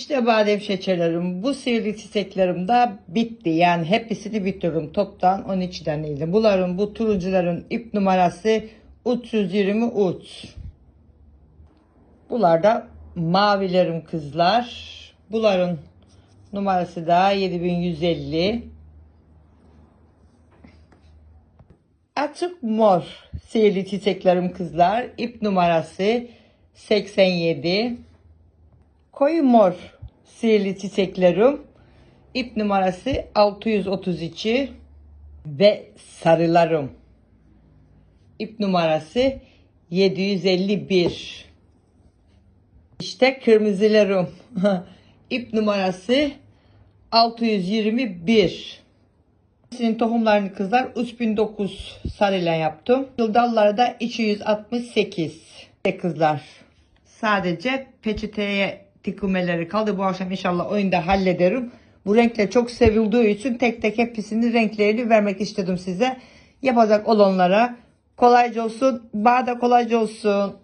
İşte badem şekerlerim. Bu sihirli çiçeklerim de bitti. Yani hepsini bitiririm. Toptan 12 taneydi. Bunların bu turuncuların ip numarası 320 uç. Bunlar da mavilerim kızlar. Bunların numarası da 7150. Açık mor sihirli çiçeklerim kızlar. İp numarası 87. Koyu mor sihirli çiçeklerim. İp numarası 632 ve sarılarım. İp numarası 751. İşte kırmızılarım. İp numarası 621. Sizin tohumlarını kızlar 3009 sarıyla yaptım. Dalları da 268. E kızlar. Sadece peçeteye dikilmeleri kaldı. Bu akşam inşallah oyunda hallederim. Bu renkler çok sevildiği için tek tek hepsinin renklerini vermek istedim size. Yapacak olanlara kolayca olsun. Bana da kolayca olsun.